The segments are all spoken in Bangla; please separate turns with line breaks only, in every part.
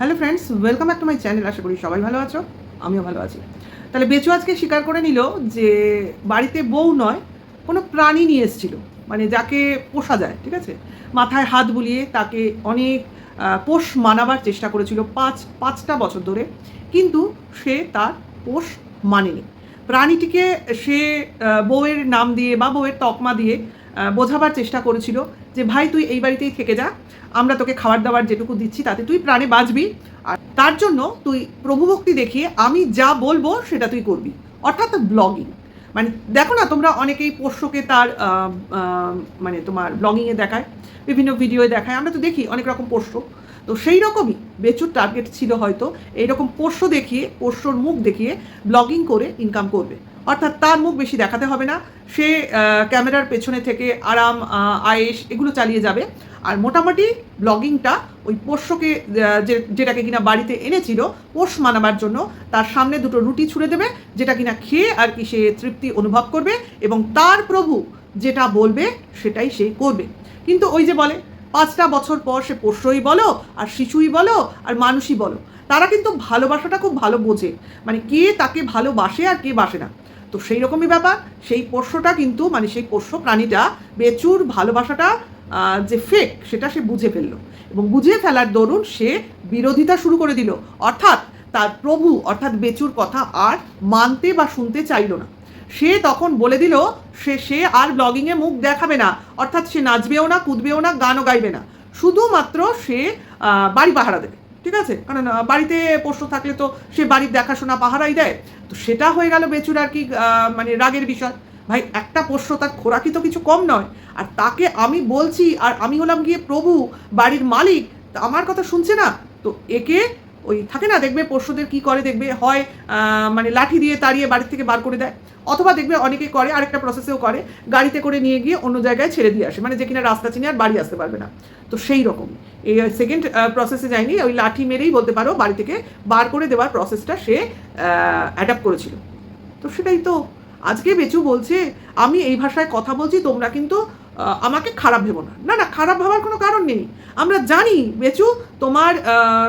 Hello friends welcome back to my channel আশা করি সবাই ভালো আছো? আমিও ভালো আছি। তাহলে বেচু আজকে স্বীকার করে নিল যে বাড়িতে বউ নয়, কোনো প্রাণী নিয়ে এসেছিল। মানে যাকে পোষা যায়, ঠিক আছে? মাথায় হাত বুলিয়ে তাকে অনেক পোষ মানাবার চেষ্টা করেছিল পাঁচ, পাঁচটা বছর ধরে। কিন্তু সে তার পোষ মানেনি। প্রাণীটিকে সে বউয়ের নাম দিয়ে বা বউয়ের তকমা দিয়ে বোঝাবার চেষ্টা করেছিল। যে, ভাই, তুই এই বাড়িতেই থেকে যা। আমরা তোকে খাবার দাবার যেটুকু দিচ্ছি, তাতে তুই প্রাণে বাঁচবি। আর তার জন্য তুই প্রভুভক্তি দেখিয়ে আমি যা বলব, সেটা তুই করবি। অর্থাৎ ব্লগিং। মানে দেখো না, তোমরা অনেকেই পোষ্যকে তার মানে তোমার ব্লগিংয়ে দেখায়, বিভিন্ন ভিডিওয়ে দেখায়। আমরা তো দেখি অনেক রকম পোষ্য। তো সেই রকমই বেচুর টার্গেট ছিল হয়তো, এইরকম পোষ্য দেখিয়ে, পোষ্যর মুখ দেখিয়ে, ব্লগিং করে ইনকাম করবে। অর্থাৎ তার মুখ বেশি দেখাতে হবে না। সে ক্যামেরার পেছনে থেকে আরাম আয়েস এগুলো চালিয়ে যাবে। আর মোটামুটি ব্লগিংটা ওই পোষ্যকে যেটাকে কিনা বাড়িতে এনেছিল, পোষ মানাবার জন্য তার সামনে দুটো রুটি ছুঁড়ে দেবে, যেটা কিনা খেয়ে আর কি সে তৃপ্তি অনুভব করবে এবং তার প্রভু যেটা বলবে সেটাই সে করবে। কিন্তু ওই যে বলে, পাঁচটা বছর পর সে পোষ্যই বলো, আর শিশুই বলো, আর মানুষই বলো, তারা কিন্তু ভালোবাসাটা খুব ভালো বোঝে। মানে কে তাকে ভালোবাসে আর কে বাসে না। তো সেই রকমই ব্যাপার। সেই পোষ্যটা কিন্তু মানে সেই পোষ্য প্রাণীটা বেচুর ভালোবাসাটা যে ফেক সেটা সে বুঝে ফেলল। এবং বুঝে ফেলার দরুন সে বিরোধিতা শুরু করে দিল। অর্থাৎ তার প্রভু, অর্থাৎ বেচুর কথা আর মানতে বা শুনতে চাইলো না। সে তখন বলে দিল, সে সে আর ব্লগিংয়ে মুখ দেখাবে না। অর্থাৎ সে নাচবেও না, কুদবেও না, গানও গাইবে না। শুধুমাত্র সে বাড়ি পাহারা দেবে। ঠিক আছে? কারণ বাড়িতে পোষ্য থাকলে তো সে বাড়ির দেখাশোনা পাহারাই দেয়। তো সেটা হয়ে গেল বেচুর আর কি মানে রাগের বিষয়। ভাই, একটা পোষ্য তার খোরাকি তো কিছু কম নয়। আর তাকে আমি বলছি, আর আমি হলাম গিয়ে প্রভু, বাড়ির মালিক আমার কথা শুনছে না? তো একে ওই থাকে না, দেখবে পোষ্যদের কি করে, দেখবে হয় মানে লাঠি দিয়ে তাড়িয়ে বাড়ির থেকে বার করে দেয়, অথবা দেখবে অনেকে করে, আরেকটা প্রসেসেও করে, গাড়িতে করে নিয়ে গিয়ে অন্য জায়গায় ছেড়ে দিয়ে আসে মানে যে কিনা রাস্তা চিনে আর বাড়ি আসতে পারবে না। তো সেই রকম। এই সেকেন্ড প্রসেসে যায়নি, ওই লাঠি মেরেই বলতে পারো বাড়ি থেকে বার করে দেওয়ার প্রসেসটা সে অ্যাডাপ্ট করেছিল। তো সেটাই তো, আজকে বেচু বলছে, আমি এই ভাষায় কথা বলছি, তোমরা কিন্তু আমাকে খারাপ ভেবো না। না না, খারাপ ভাবার কোনো কারণ নেই। আমরা জানি, বেচু, তোমার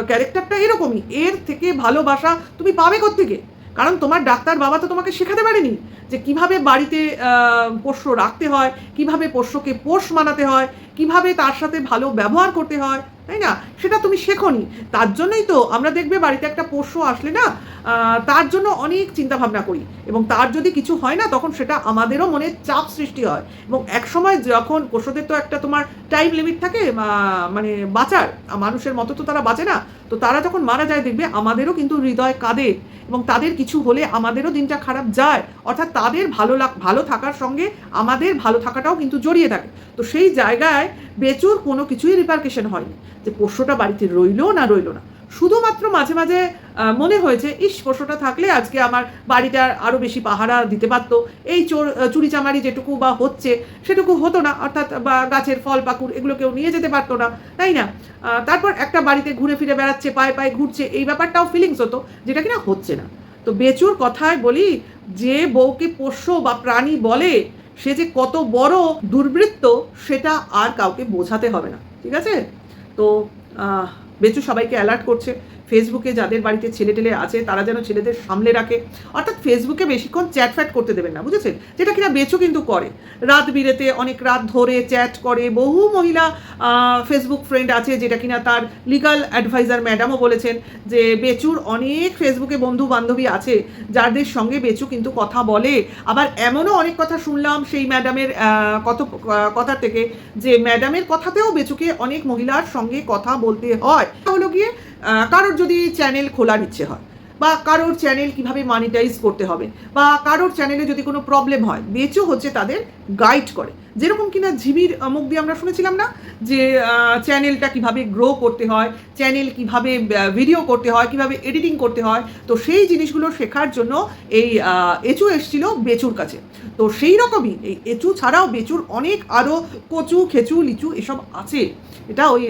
ক্যারেক্টারটা এরকমই। এর থেকে ভালোবাসা তুমি পাবে থেকে কারণ তোমার ডাক্তার বাবা তো তোমাকে শেখাতে পারেনি যে কীভাবে বাড়িতে পোষ্য রাখতে হয়, কীভাবে পোষ্যকে পোষ মানাতে হয়, কীভাবে তার সাথে ভালো ব্যবহার করতে হয়। তাই না? সেটা তুমি শেখোনি। তার জন্যই তো আমরা দেখবে বাড়িতে একটা পোষ্য আসলে না তার জন্য অনেক চিন্তা ভাবনা করি। এবং তার যদি কিছু হয় না, তখন সেটা আমাদেরও মনে চাপ সৃষ্টি হয়। এবং একসময় যখন পোষ্যদের তো একটা তোমার টাইম লিমিট থাকে মানে বাঁচার মানুষের মতো তো তারা বাঁচে না, তো তারা যখন মারা যায়, দেখবে আমাদেরও কিন্তু হৃদয় কাঁদে। এবং তাদের কিছু হলে আমাদেরও দিনটা খারাপ যায়। অর্থাৎ তাদের ভালো ভালো থাকার সঙ্গে আমাদের ভালো থাকাটাও কিন্তু জড়িয়ে থাকে। তো সেই জায়গায় বেচুর কোনো কিছুই রিপার্কেশন হয়নি। যে পোষ্যটা বাড়িতে রইল না রইল না। শুধুমাত্র মাঝে মাঝে মনে হয়েছে ইস পোষ্যটা থাকলে আজকে আমার বাড়িটার আরও বেশি পাহারা দিতে পারতো। এই চোর আহ, চুরিচামারি যেটুকু বা হচ্ছে সেটুকু হতো না। অর্থাৎ বা গাছের ফল পাকুড় এগুলো কেউ নিয়ে যেতে পারতো না। তাই না? তারপর একটা বাড়িতে ঘুরে ফিরে বেড়াচ্ছে পায়ে পায়ে ঘুরছে। এই ব্যাপারটাও ফিলিংস হতো যেটা কিনা হচ্ছে না। তো বেচুর কথায় বলি যে বউকে পোষ্য বা প্রাণী বলে সে যে কত বড় দুর্বৃত্ত সেটা আর কাউকে বোঝাতে হবে না। ঠিক আছে? তো আহ, বেচু সবাইকে অ্যালার্ট করছে। ফেসবুকে যাদের বাড়িতে ছেলে টেলে আছে, তারা যেন ছেলেদের সামলে রাখে। অর্থাৎ ফেসবুকে বেশিক্ষণ চ্যাট ফ্যাট করতে দেবেন না, বুঝেছেন? যেটা কিনা বেচু কিন্তু করে। রাত বিরেতে, অনেক রাত ধরে চ্যাট করে। বহু মহিলা ফেসবুক ফ্রেন্ড আছে যেটা কিনা তার লিগাল অ্যাডভাইজার ম্যাডামও বলেছেন যে বেচুর অনেক ফেসবুকে বন্ধু বান্ধবী আছে, যাদের সঙ্গে বেচু কিন্তু কথা বলে। আবার এমনও অনেক কথা শুনলাম সেই ম্যাডামের কত কথা থেকে যে ম্যাডামের কথাতেও বেচুকে অনেক মহিলার সঙ্গে কথা বলতে হয়। হলো গিয়ে কারোর যদি চ্যানেল খোলার ইচ্ছে হয় বা কারোর চ্যানেল কীভাবে মানিটাইজ করতে হবে বা কারোর চ্যানেলে যদি কোনো প্রবলেম হয় বেচু হচ্ছে তাদের গাইড করে। যেরকম কিনা আহ, মুখ দিয়ে আমরা শুনেছিলাম না যে চ্যানেলটা কীভাবে গ্রো করতে হয় চ্যানেল কীভাবে ভিডিও করতে হয় কীভাবে এডিটিং করতে হয় তো সেই জিনিসগুলো শেখার জন্য এই এচু এসছিল বেচুর কাছে। তো সেই রকমই এই এচু ছাড়াও বেচুর অনেক আরও কচু খেচু লিচু এসব আছে। এটা ওই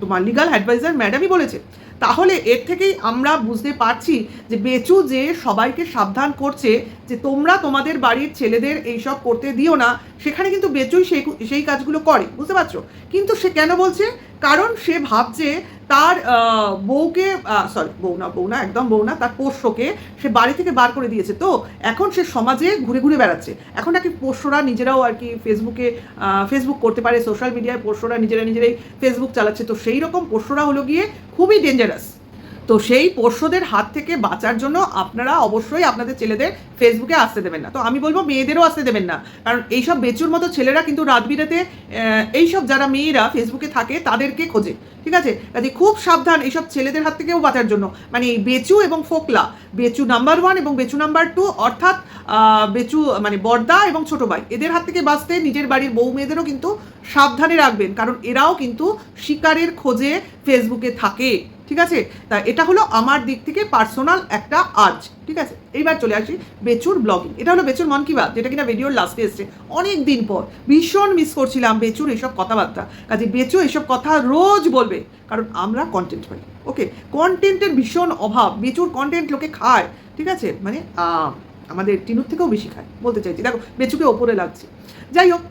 তোমার লিগাল অ্যাডভাইজার ম্যাডামই বলেছে। তাহলে এর থেকেই আমরা বুঝতে পারছি যে বেচু যে সবাইকে সাবধান করছে যে তোমরা তোমাদের বাড়ির ছেলেদের এইসব করতে দিও না, সেখানে কিন্তু বেচুই সেই সেই কাজগুলো করে, বুঝতে পারছ? কিন্তু সে কেন বলছে? কারণ সে ভাবছে তার বউকে সরি বউ না বউ না, একদম বউ না, তার পোষ্যকে সে বাড়ি থেকে বার করে দিয়েছে। তো এখন সে সমাজে ঘুরে ঘুরে বেড়াচ্ছে। এখন নাকি পোষ্যরা নিজেরাও আর কি ফেসবুকে ফেসবুক করতে পারে সোশ্যাল মিডিয়ায় পোষ্যরা নিজেরা নিজেরাই ফেসবুক চালাচ্ছে। তো সেই রকম পোষ্যরা হলো গিয়ে খুবই ডেঞ্জারাস তো সেই পোষ্যদের হাত থেকে বাঁচার জন্য আপনারা অবশ্যই আপনাদের ছেলেদের ফেসবুকে আসতে দেবেন না। তো আমি বলব মেয়েদেরও আসতে দেবেন না। কারণ এইসব বেচুর মতো ছেলেরা কিন্তু রাত বিরাতে এইসব যারা মেয়েরা ফেসবুকে থাকে তাদেরকে খোঁজে। ঠিক আছে? কাজে খুব সাবধান এইসব ছেলেদের হাত থেকেও বাঁচার জন্য। মানে এই বেচু এবং ফোকলা, বেচু নাম্বার ওয়ান এবং বেচু নাম্বার টু অর্থাৎ বেচু মানে বর্দা এবং ছোট ভাই, এদের হাত থেকে বাঁচতে নিজের বাড়ির বউ মেয়েদেরও কিন্তু সাবধানে রাখবেন। কারণ এরাও কিন্তু শিকারের খোঁজে ফেসবুকে থাকে। ঠিক আছে? তা এটা হলো আমার দিক থেকে পার্সোনাল একটা আর্জ ঠিক আছে? এইবার চলে আসি বেচুর ব্লগিং এটা হলো বেচুর মন কি বাত, যেটা কিনা ভিডিওর লাস্টে এসছে। অনেক দিন পর ভীষণ মিস করছিলাম বেচুর এইসব কথাবার্তা। কাজে বেচু এইসব কথা রোজ বলবে, কারণ আমরা কন্টেন্ট পাই। ওকে? কন্টেন্টের ভীষণ অভাব। বেচুর কন্টেন্ট লোকে খায়, ঠিক আছে? মানে আমাদের টিনুর থেকেও বেশি খায়, বলতে চাইছি। দেখো, বেচুকে ওপরে লাগছে। যাই হোক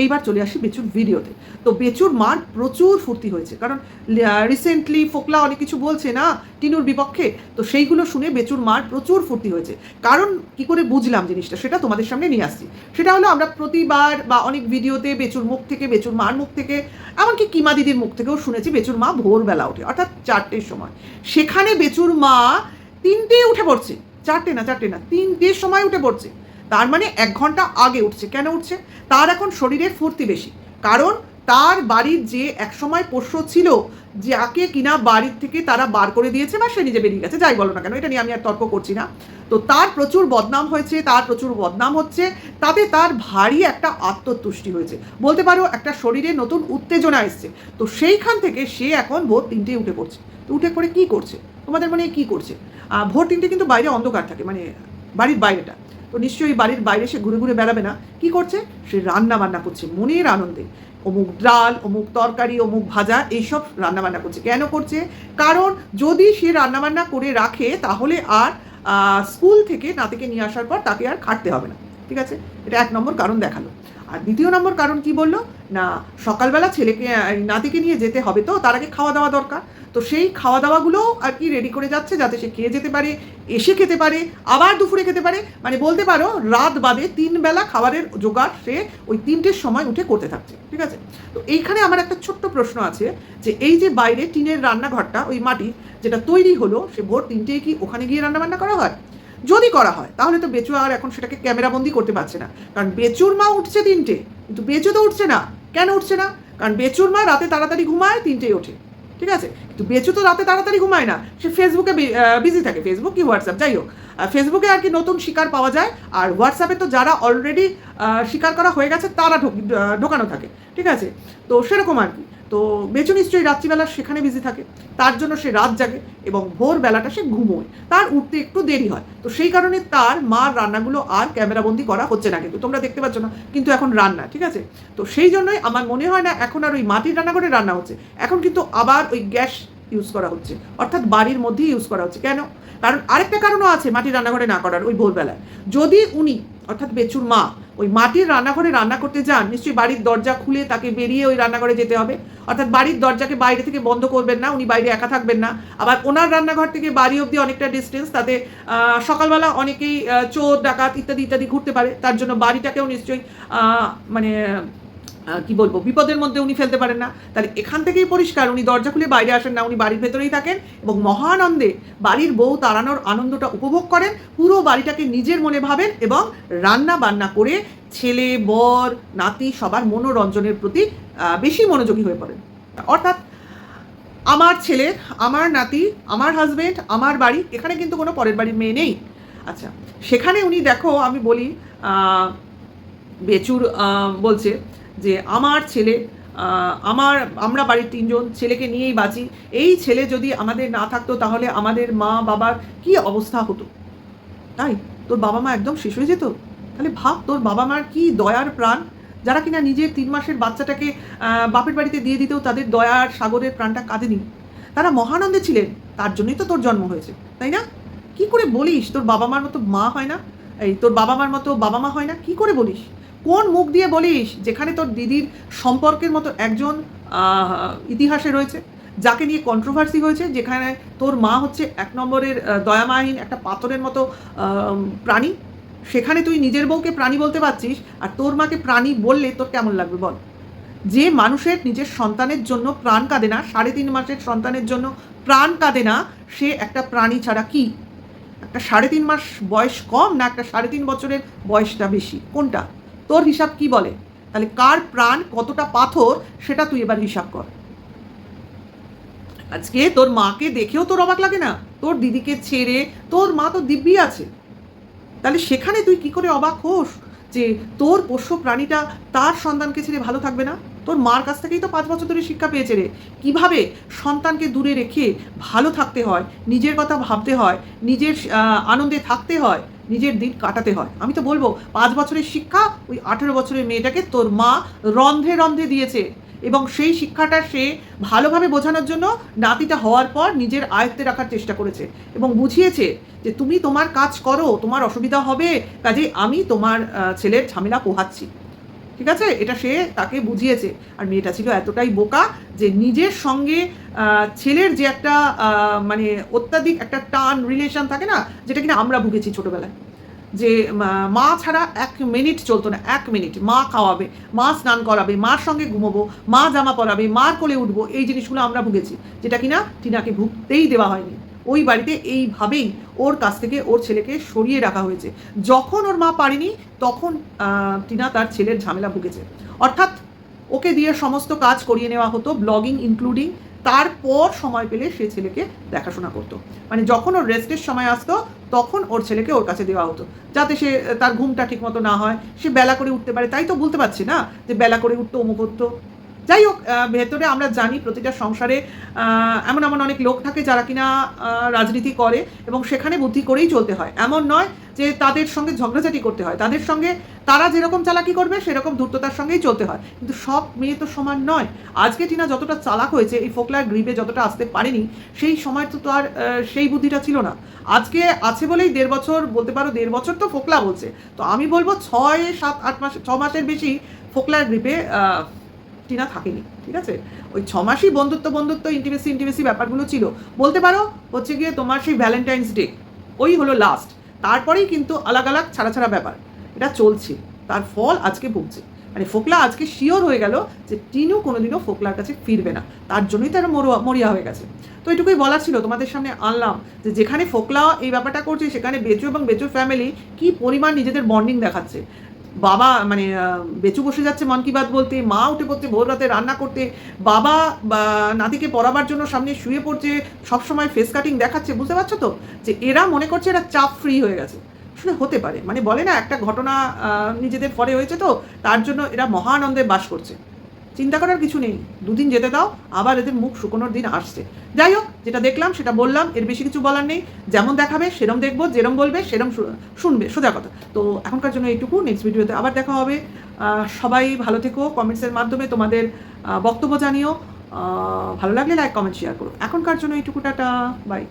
এইবার চলে আসি বেচুর ভিডিওতে। তো বেচুর মার প্রচুর ফুর্তি হয়েছে। কারণ রিসেন্টলি ফোকলা অনেক কিছু বলছে না টিনুর বিপক্ষে, তো সেইগুলো শুনে বেচুর মার প্রচুর ফুর্তি হয়েছে। কারণ, কি করে বুঝলাম জিনিসটা? সেটা তোমাদের সামনে নিয়ে আসছি। সেটা হলো আমরা প্রতিবার বা অনেক ভিডিওতে বেচুর মুখ থেকে, বেচুর মার মুখ থেকে, এমনকি কিমা দিদির মুখ থেকেও শুনেছি বেচুর মা ভোরবেলা ওঠে, অর্থাৎ চারটের সময়। সেখানে বেচুর মা তিনটে উঠে পড়ছে। চারটে না চারটে না, তিনটের সময় উঠে পড়ছে। তার মানে এক ঘণ্টা আগে উঠছে। কেন উঠছে? তার এখন শরীরের ফুর্তি বেশি। কারণ তার বাড়ির যে একসময় পোষ্য ছিল, যাকে কিনা বাড়ির থেকে তারা বার করে দিয়েছে বা সে নিজে বেরিয়ে গেছে, যাই বলো না কেন, এটা নিয়ে আমি আর তর্ক করছি না। তো তার প্রচুর বদনাম হয়েছে, তার প্রচুর বদনাম হচ্ছে, তাতে তার ভারী একটা আত্মতুষ্টি হয়েছে। বলতে পারো, একটা শরীরে নতুন উত্তেজনা এসছে। তো সেইখান থেকে সে এখন ভোর তিনটে উঠে পড়ছে। তো উঠে পড়ে কি করছে? তোমাদের মনে কি করছে? ভোর তিনটে কিন্তু বাইরে অন্ধকার থাকে মানে বাড়ির বাইরেটা। তো নিশ্চয়ই বাড়ির বাইরে সে ঘুরে ঘুরে বেড়াবে না। কি করছে? সে রান্না বান্না করছে, মনের আনন্দে। অমুক ডাল, অমুক তরকারি, অমুক ভাজা, এইসব রান্নাবান্না করছে। কেন করছে? কারণ যদি সে রান্নাবান্না করে রাখে, তাহলে আর স্কুল থেকে নাতিকে নিয়ে আসার পর তাকে আর খাটতে হবে না। ঠিক আছে? এটা এক নম্বর কারণ দেখাল। আর দ্বিতীয় নম্বর কারণ কি বলল? না, সকালবেলা ছেলেকে নাতিকে নিয়ে যেতে হবে তো, তার আগে খাওয়া দাওয়া দরকার। তো সেই খাওয়া দাওয়াগুলো আর কি রেডি করে যাচ্ছে যাতে সে খেয়ে যেতে পারে, এসে খেতে পারে, আবার দুপুরে খেতে পারে। মানে বলতে পারো, রাত বাদে তিন বেলা খাবারের জোগাড় সে ওই তিনটের সময় উঠে করতে থাকছে, ঠিক আছে? তো এইখানে আমার একটা ছোট্ট প্রশ্ন আছে যে, এই যে বাইরে টিনের রান্নাঘরটা, ওই মাটি যেটা তৈরি হলো, সে ভোর তিনটেই কি ওখানে গিয়ে রান্নাবান্না করা হয়? যদি করা হয়, তাহলে তো বেচু আর এখন সেটাকে ক্যামেরাবন্দি করতে পারছে না। কারণ বেচুর মা উঠছে তিনটে, কিন্তু বেচু তো উঠছে না। কেন উঠছে না? কারণ বেচুর মা রাতে তাড়াতাড়ি ঘুমায় তিনটেই ওঠে। ঠিক আছে? কিন্তু বেচু তো রাতে তাড়াতাড়ি ঘুমায় না। সে ফেসবুকে বিজি থাকে। ফেসবুক কি হোয়াটসঅ্যাপ যাই হোক। ফেসবুকে আর কি নতুন শিকার পাওয়া যায়। আর হোয়াটসঅ্যাপে তো যারা অলরেডি শিকার করা হয়ে গেছে, তারা ঢোক- ঢোকানো থাকে। ঠিক আছে? তো সেরকম আর কি। তো বেচু নিশ্চয়ই রাত্রিবেলা সেখানে বিজি থাকে। তার জন্য সে রাত জাগে এবং ভোরবেলাটা সে ঘুমোয়। তার উঠতে একটু দেরি হয়। তো সেই কারণে তার মার রান্নাগুলো আর ক্যামেরাবন্দি করা হচ্ছে না কিন্তু। তোমরা দেখতে পাচ্ছ না, কিন্তু এখন রান্না, ঠিক আছে? তো সেই জন্যই আমার মনে হয় না এখন আর ওই মাটির রান্নাঘরে রান্না হচ্ছে। এখন কিন্তু আবার ওই গ্যাস ইউজ করা হচ্ছে। অর্থাৎ বাড়ির মধ্যেই ইউজ করা হচ্ছে। কেন? কারণ আরেকটা কারণও আছে মাটির রান্নাঘরে না করার ওই ভোরবেলায়। যদি উনি অর্থাৎ বেচুর মা, ওই মাটির রান্নাঘরে রান্না করতে যান, নিশ্চয়ই বাড়ির দরজা খুলে তাকে বেরিয়ে ওই রান্নাঘরে যেতে হবে। অর্থাৎ বাড়ির দরজাকে বাইরে থেকে বন্ধ করবেন না, উনি বাইরে একা থাকবেন না। আবার ওনার রান্নাঘর থেকে বাড়ি অবধি অনেকটা ডিস্টেন্স তাতে সকালবেলা অনেকেই চোর, ডাকাত ইত্যাদি ইত্যাদি ঘুরতে পারে। তার জন্য বাড়িটাকেও নিশ্চয়ই মানে কি বলব, বিপদের মধ্যে উনি ফেলতে পারেন না। তাহলে এখান থেকেই পরিষ্কার, উনি দরজা খুলে বাইরে আসেন না, উনি বাড়ির ভেতরেই থাকেন এবং মহানন্দে বাড়ির বউ তাড়ানোর আনন্দটা উপভোগ করেন, পুরো বাড়িটাকে নিজের মনে ভাবেন এবং রান্না বান্না করে ছেলে, বর, নাতি সবার মনোরঞ্জনের প্রতি বেশি মনোযোগী হয়ে পড়েন। অর্থাৎ আমার ছেলে, আমার নাতি, আমার হাজবেন্ড আমার বাড়ি, এখানে কিন্তু কোনো পরের বাড়ির মেয়ে নেই। আচ্ছা সেখানে উনি দেখো, আমি বলি বেচুর বলছে যে আমার ছেলে আমার, আমরা বাড়ির তিনজন ছেলেকে নিয়েই বাঁচি। এই ছেলে যদি আমাদের না থাকতো, তাহলে আমাদের মা বাবার কি অবস্থা হতো? তাই? তোর বাবা মা একদম শেষ হয়ে যেত? তাহলে ভাব, তোর বাবা মার কি দয়ার প্রাণ? যারা কিনা নিজের তিন মাসের বাচ্চাটাকে বাপের বাড়িতে দিয়ে দিতেও তাদের দয়ার সাগরের প্রাণটা কাঁদেনি তারা মহানন্দে ছিলেন, তার জন্যই তো তোর জন্ম হয়েছে, তাই না? কি করে বলিস? তোর বাবা মার মতো মা হয় না? এই, তোর বাবা মার মতো বাবা মা হয় না? কি করে বলিস? কোন মুখ দিয়ে বলিস যেখানে তোর দিদির সম্পর্কের মতো একজন ইতিহাসে রয়েছে, যাকে নিয়ে কন্ট্রোভার্সি হয়েছে, যেখানে তোর মা হচ্ছে এক নম্বরের দয়ামাহীন একটা পাথরের মতো প্রাণী? সেখানে তুই নিজের বউকে প্রাণী বলতে পারছিস আর তোর মাকে প্রাণী বললে তোর কেমন লাগবে বল? যে মানুষের নিজের সন্তানের জন্য প্রাণ কাঁদে না, সাড়ে তিন মাসের সন্তানের জন্য প্রাণ কাঁদে না, সে একটা প্রাণী ছাড়া কি? একটা সাড়ে তিন মাস বয়স কম না একটা সাড়ে তিন বছরের বয়সটা বেশি? কোনটা? তোর হিসাব কি বলে? তাহলে কার প্রাণ কতটা পাথর সেটা তুই এবার হিসাব কর। আজকে তোর মাকে দেখেও তোর অবাক লাগে না? তোর দিদিকে ছেড়ে তোর মা তো দিব্যি আছে। তাহলে সেখানে তুই কি করে অবাক হোস যে তোর পোষ্য প্রাণীটা তার সন্তানকে ছেড়ে ভালো থাকবে না? তোর মার কাছ থেকেই তো পাঁচ বছর ধরে শিক্ষা পেয়েছে রে। কীভাবে সন্তানকে দূরে রেখে ভালো থাকতে হয়, নিজের কথা ভাবতে হয়, নিজের আনন্দে থাকতে হয় নিজের দিন কাটাতে হয়। আমি তো বলব, পাঁচ বছরের শিক্ষা, ওই আঠেরো বছরের মেয়েটাকে তোর মা রন্ধে রন্ধে দিয়েছে। এবং সেই শিক্ষাটা সে ভালোভাবে বোঝানোর জন্য নাতিটা হওয়ার পর নিজের আয়ত্তে রাখার চেষ্টা করেছে। এবং বুঝিয়েছে যে তুমি তোমার কাজ করো, তোমার অসুবিধা হবে কাজে আমি তোমার ছেলের ঝামেলা পোহাচ্ছি। ঠিক আছে? এটা সে তাকে বুঝিয়েছে। আর মেয়েটা ছিল এতটাই বোকা যে নিজের সঙ্গে ছেলের যে একটা মানে অত্যাধিক একটা টান রিলেশন থাকে না, যেটা কিনা আমরা ভুগেছি ছোটবেলায়। যে মা- ছাড়া এক মিনিট চলতো না, এক মিনিট মা খাওয়াবে, মা স্নান করাবে, মার সঙ্গে ঘুমোবো, মা জামা পরাবে, মার কোলে উঠবো, এই জিনিসগুলো আমরা ভুগেছি। যেটা কিনা টিনাকে ভুগতেই দেওয়া হয়নি। ওই বাড়িতে এইভাবেই ওর কাছ থেকে ওর ছেলেকে সরিয়ে রাখা হয়েছে। যখন ওর মা পারেনি, তখন টিনা তার ছেলের ঝামেলা ভুগেছে। অর্থাৎ ওকে দিয়ে সমস্ত কাজ করিয়ে নেওয়া হতো ব্লগিং ইনক্লুডিং তারপর সময় পেলে সে ছেলেকে দেখাশোনা করতো। মানে যখন ওর রেস্টের সময় আসতো, তখন ওর ছেলেকে ওর কাছে দেওয়া হতো। যাতে সে, তার ঘুমটা ঠিকমতো না হয়, সে বেলা করে উঠতে পারে। তাই তো বলতে পারছি না যে বেলা করে উঠতো অমুক হতো যাই হোক ভেতরে আমরা জানি প্রতিটা সংসারে এমন এমন অনেক লোক থাকে যারা কিনা রাজনীতি করে এবং সেখানে বুদ্ধি করেই চলতে হয়। এমন নয় যে তাদের সঙ্গে ঝগড়াঝাটি করতে হয়। তাদের সঙ্গে তারা যেরকম চালাকি করবে সেরকম ধূর্ততার সঙ্গেই চলতে হয়। কিন্তু সব মেয়ে তো সমান নয়। আজকে টিনা যতটা চালাক হয়েছে এই ফোকলার গ্রিপে যতটা আসতে পারেনি সেই সময় তো আহ, সেই বুদ্ধিটা ছিল না। আজকে আছে বলেই দেড় বছর বলতে পারো দেড় বছর তো ফোকলা বলছে। তো আমি বলব ছয় সাত আট মাস ছ মাসের বেশি ফোকলার গ্রিপে টিনা থাকেনি, ঠিক আছে? ওই ছ মাসই বন্ধুত্ব বন্ধুত্ব ইন্টিমেসি ইন্টিমেসি ব্যাপারগুলো ছিল। বলতে পারো, হচ্ছে গিয়ে তোমার সেই ভ্যালেন্টাইন্স ডে ওই হলো লাস্ট তারপরেই কিন্তু আলাগ আলাগ ছাড়া ছাড়া ব্যাপার। এটা চলছে, তার ফল আজকে ভুগছে। মানে ফোকলা আজকে শিওর হয়ে গেল যে টিনু কোনোদিনও ফোকলার কাছে ফিরবে না। তার জন্যই তারা মরুয়া মরিয়া হয়ে গেছে। তো এটুকুই বলা ছিল, তোমাদের সামনে আনলাম যে যেখানে ফোকলা এই ব্যাপারটা করছে, সেখানে বেচু এবং বেচুর ফ্যামিলি কি পরিমাণ নিজেদের বন্ডিং দেখাচ্ছে। বাবা মানে বেঁচু বসে যাচ্ছে মন কি বাত বলতে, মা উঠে পড়তে ভোর রাতে রান্না করতে, বাবা নাতিকে পড়াবার জন্য সামনে শুয়ে পড়ছে সবসময় ফেস কাটিং দেখাচ্ছে, বুঝতে পারছ তো? যে এরা মনে করছে এরা চাপ ফ্রি হয়ে গেছে। আসলে হতে পারে মানে বলে না, একটা ঘটনা নিজেদের পরে হয়েছে তো, তার জন্য এরা মহানন্দে বাস করছে। চিন্তা করার কিছু নেই। দুদিন যেতে দাও, আবার এদের মুখ শুকোনোর দিন আসছে। যাই হোক, যেটা দেখলাম, সেটা বললাম, এর বেশি কিছু বলার নেই। যেমন দেখাবে, সেরম দেখব, যেরম বলবে, সেরম শুনবে, সোজা কথা। তো এখনকার জন্য এইটুকু নেক্সট ভিডিওতে আবার দেখা হবে। সবাই ভালো থেকো কমেন্টসের মাধ্যমে তোমাদের বক্তব্য জানিও। ভালো লাগলে লাইক কমেন্ট শেয়ার করো। এখনকার জন্য এইটুকু, টাটা বাই